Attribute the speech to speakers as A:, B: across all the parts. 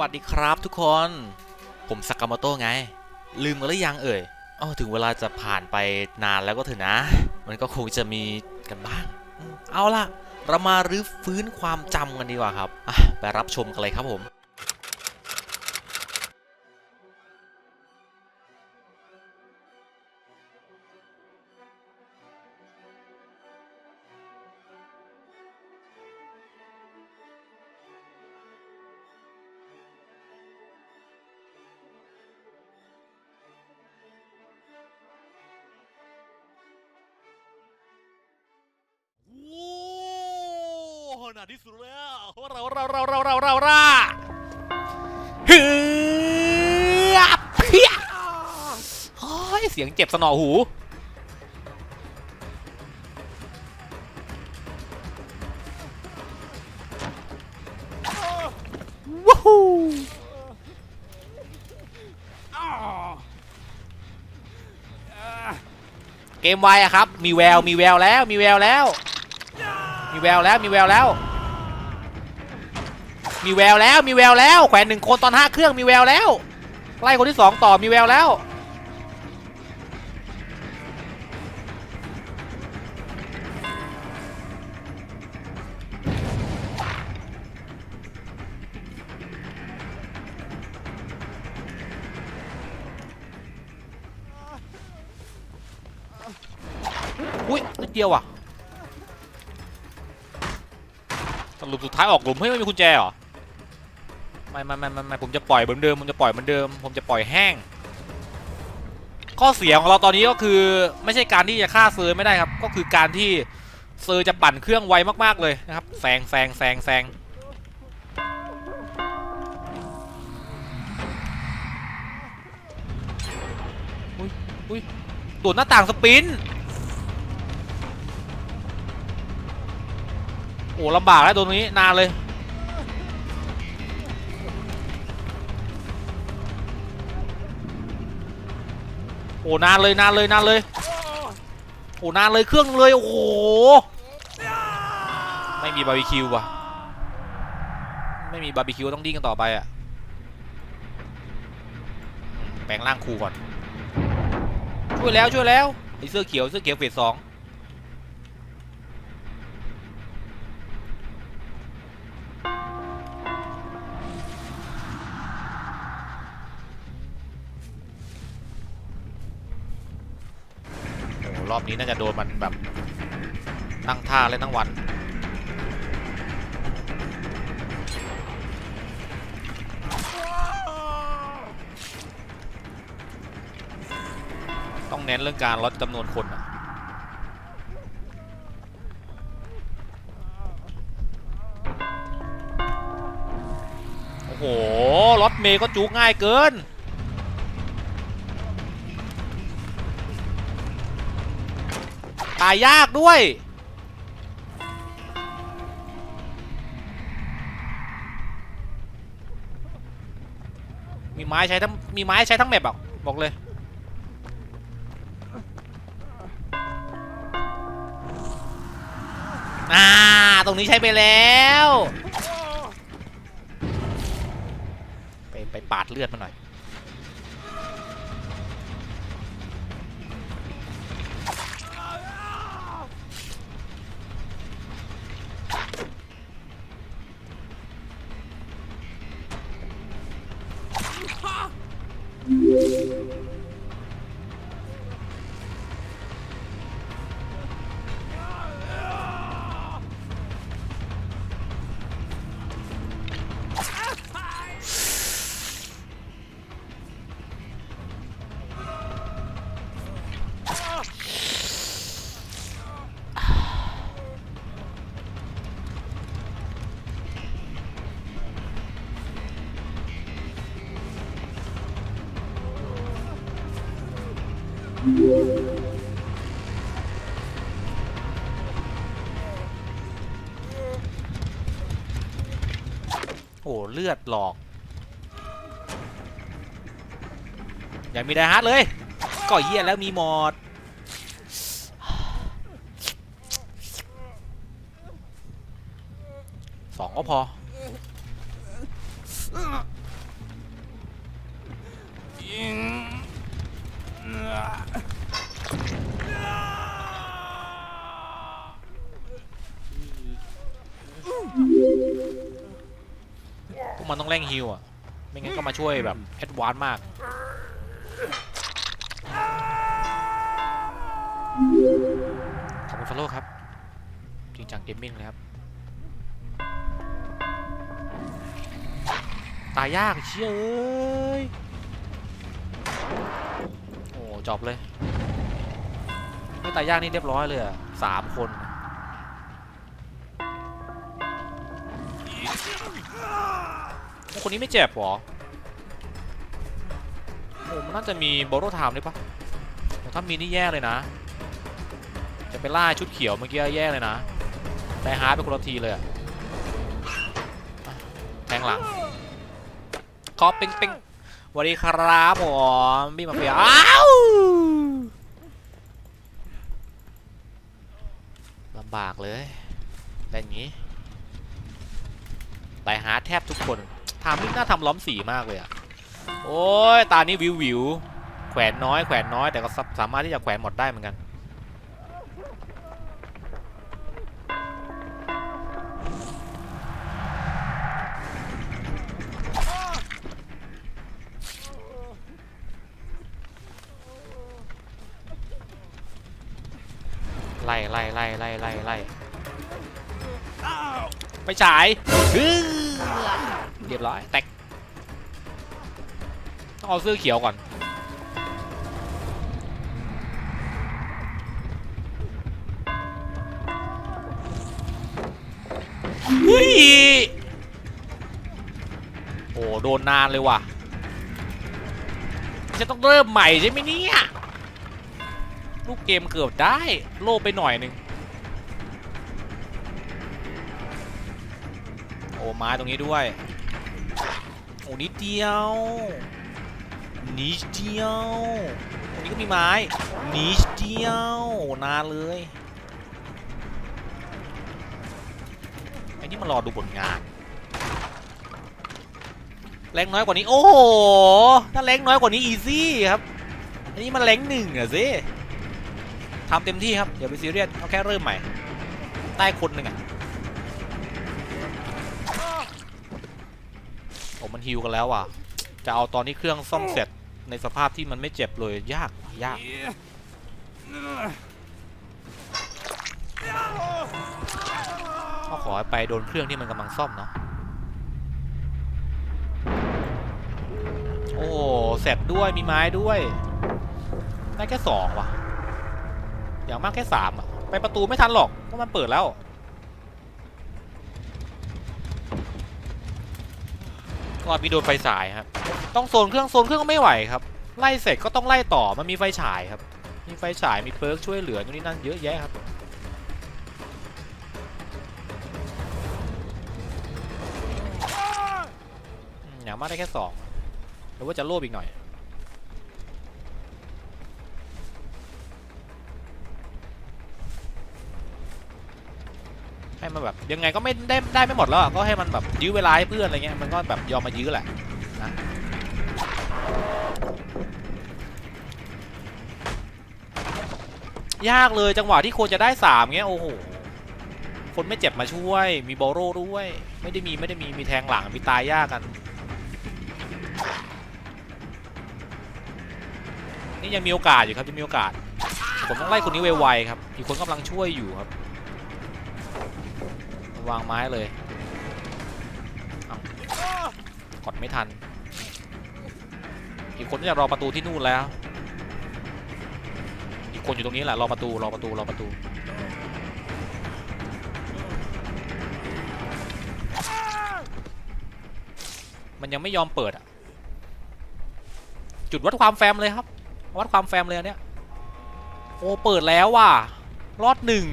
A: วัสดีครับทุกคน ผมสากาโมโตะไง ลืมกันหรือยังเอ่ยอ๋อถึงเวลาจะผ่านไปนานแล้วก็เถอะนะ มันก็คงจะมีกันบ้าง เอาล่ะ เรามารื้อฟื้นความจำกันดีกว่าครับไปรับชมกันเลยครับผม หนาที่สุดแล้วเราเราเราเราเราเราเราฮือเพี้ยโอ้ยเสียงเจ็บสนอหูว้ฮูเกมไวอะครับ มีแวว มีแววแล้ว มีแววแล้ว มีแววแล้ว มีแววแล้ว มีแววแล้วมีแววแล้วแขวนหนึ่งคนตอนห้าเครื่องมีแววแล้วไล่คนที่สองต่อมีแววแล้วอุ้ยนิดเดียวอะสรุปสุดท้ายออกหลุมเฮ้ยไม่มีกุญแจเหรอ ไม่ไม่ไม่ไม่ไม่ผมจะปล่อยเหมือนเดิมผมจะปล่อยเหมือนเดิม ผมจะปล่อยแห้ง ข้อเสียของเราตอนนี้ก็คือไม่ใช่การที่จะฆ่าเซอร์ไม่ได้ครับ ก็คือการที่เซอร์จะปั่นเครื่องไวมากๆเลยนะครับแซงแซงแซงแซงอุ้ยอุ้ยโดดหน้าต่างสปินโอ้ลำบากแล้วตัวนี้นานเลย โอ้นานเลยนานเลยนานเลยโอ้นานเลยเครื่องเลยโอ้โหไม่มีบาร์บีคิวว่ะไม่มีบาร์บีคิวต้องดิ้งกันต่อไปอะแปลงร่างครูก่อน ช่วยแล้วช่วยแล้วไอเสื้อเขียวเสื้อเขียวเฟสสอง รอบนี้น่าจะโดนมันแบบตั้งท่าเล่นทั้งวัน ต้องเน้นเรื่องการลดจำนวนคนอะโอ้โหรถเมย์ก็จุกง่ายเกิน ตายยากด้วย มีไม้ใช้ทั้งมีไม้ใช้ทั้งแมปอะบอกเลย อ่า ตรงนี้ใช้ไปแล้ว ไปไปปาดเลือดมาหน่อย Thank you. โอ้เลือดหลอก อยากมีไดฮาร์ดเลยก้อยเยี่ยแล้วมีมอดสองก็พอ พวกมันต้องเร่งฮิวอะ ไม่งั้นก็มาช่วยแบบแอดวานมาก ขอบคุณฟอลโล่ครับ จริงจังเกมมิ่งเลยครับ ตายยากเชี่ยเอ้ย โอ้จบเลยไม่ตายยากนี่เรียบร้อยเลยอะสามคนคนนี้ไม่เจ็บเหรอโอ้มันน่าจะมีโบโรไทม์ด้วยปะแต่ถ้ามีนี่แย่เลยนะ จะไปล่าชุดเขียวเมื่อกี้แย่เลยนะได้ฮาร์ดไปคนละทีเลยแทงหลังคอปิงปิง สวัสดีครับผมบี้มาเฟียอ้าวลำบากเลยเล่นอย่างนี้ไดหาแทบทุกคนทำมิ่งน่าทำล้อมสีมากเลยอะโอ้ยตานี้วิววิวแขวนน้อยแขวนน้อยแต่ก็สามารถที่จะแขวนหมดได้เหมือนกัน ล่ไล่ไล่ไล่ไล่ไล่ไปฉายฮึ่มเรียบร้อยแตกต้องเอาเสื้อเขียวก่อนเฮ้ยโอ้โดนนานเลยว่ะจะต้องเริ่มใหม่ใช่ไหมเนี่ย ลูกเกมเกือบได้โลภไปหน่อยหนึ่งโอ้ไม้ตรงนี้ด้วยโอ้นิดเดียวนิดเดียวตรงนี้ก็มีไม้นิดเดียวโอ้นานเลยไอ้นี่มารอดูผลงานแรงน้อยกว่านี้โอ้โหถ้าแรงน้อยกว่านี้อีซี่ครับอันนี้มันแรงหนึ่งอะสิ ทำเต็มที่ครับอย่าไปซีเรียสเอาแค่เริ่มใหม่ ใต้คนหนึ่งอะโอ้มันฮิวกันแล้วว่ะ จะเอาตอนที่เครื่องซ่อมเสร็จในสภาพที่มันไม่เจ็บเลยยากยากก็ขอให้ไปโดนเครื่องที่มันกำลังซ่อมเนาะโอ้เสร็จด้วยมีไม้ด้วย ได้แค่สองว่ะ อย่างมากแค่สามอะไปประตูไม่ทันหรอกเพราะมันเปิดแล้วรอบนี้โดนไฟฉายครับ ต้องโซนเครื่องโซนเครื่องก็ไม่ไหวครับ ไล่เสร็จก็ต้องไล่ต่อ มันมีไฟฉายครับ มีไฟฉาย มีเปิร์กช่วยเหลือนู่นนี่นั่นเยอะแยะครับ อย่างมากได้แค่สองหรือว่าจะโลภอีกหน่อย มันแบบยังไงก็ไม่ได้ได้ไม่หมดแล้วก็ให้มันแบบยื้อเวลาให้เพื่อนอะไรเงี้ยมันก็แบบยอมมายื้อแหละนะยากเลยจังหวะที่ควรจะได้สามเงี้ยโอ้โหคนไม่เจ็บมาช่วย มีบอโร่ด้วย ไม่ได้มีไม่ได้มีมีแทงหลังมีตายยากกัน นี่ยังมีโอกาสอยู่ครับยังมีโอกาส ผมต้องไล่คนนี้ไวๆครับอีกคนกำลังช่วยอยู่ครับ วางไม้เลยเอากดไม่ทัน อีกคนจะรอประตูที่นู่นแล้ว อีกคนอยู่ตรงนี้แหละรอประตูรอประตูรอประตูมันยังไม่ยอมเปิดอะจุดวัดความแฟมเลยครับ วัดความแฟมเลยเนี้ยโอ้ เปิดแล้วว่ะ รอดหนึ่ง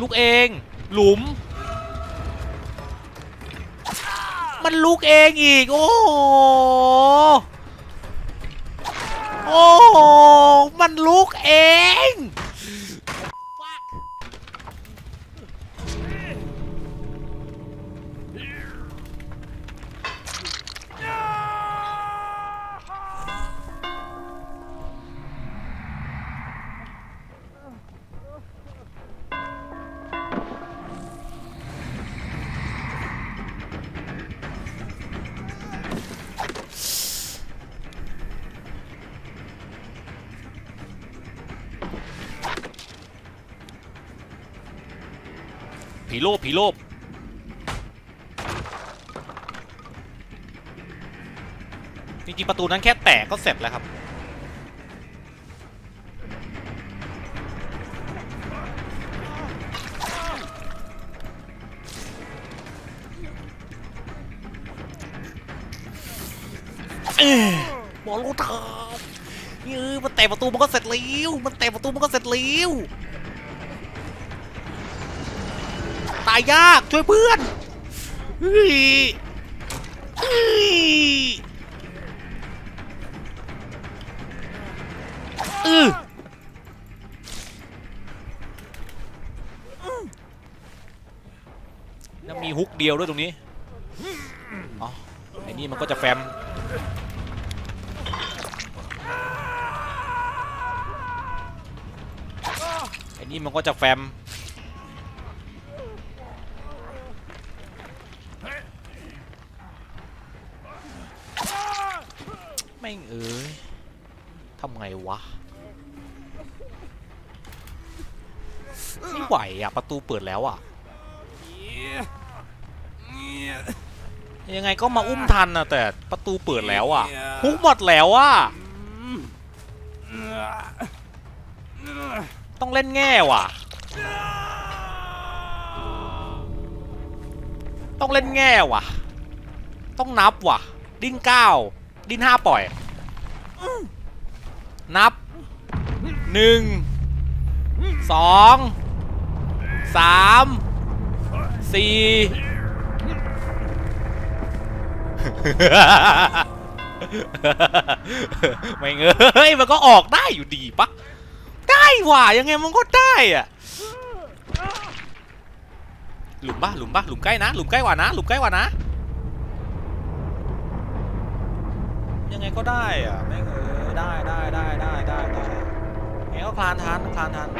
A: ลูกเอง หลุม มันลูกเองอีก โอ้โหโอ้โหมันลูกเอง ผีโลบผีโลบจริงๆประตูนั้นแค่แตกก็เสร็จแล้วครับ เอ้ยบอลลูเถอะยือมันแตะประตูมันก็เสร็จแล้ว มันแตะประตูมันก็เสร็จแล้ว ตายยากช่วยเพื่อนเฮ้ยเฮ้ยเออแล้วมีฮุกเดียวด้วยตรงนี้ อ๋อ ไอ้นี่มันก็จะแฟม ไอ้นี่มันก็จะแฟมงเอ้ย ทำ ไงวะ ไม่ไหวอะ ประตูเปิดแล้วอะ ยังไงก็มาอุ้มทันนะแต่ประตูเปิดแล้วอะฮุกหมดแล้วอะ ต้องเล่นแง่ว่ะ ต้องเล่นแง่ว่ะ ต้องนับว่ะ ดิ้นเก้าดิ้นห้าปล่อย นับหนึ่งสองสามสี่ไม่เงยมันก็ออกได้อยู่ดีปะได้ว่ะยังไงมันก็ได้อะหลุมปะหลุมปะหลุมใกล้นะหลุมใกล้กว่านะหลุมใกล้กว่านะ ยังไงก็ได้อะไม่เออ ได้ได้ได้ได้ได้ได้เฮ้ยคลานทันคลานทัน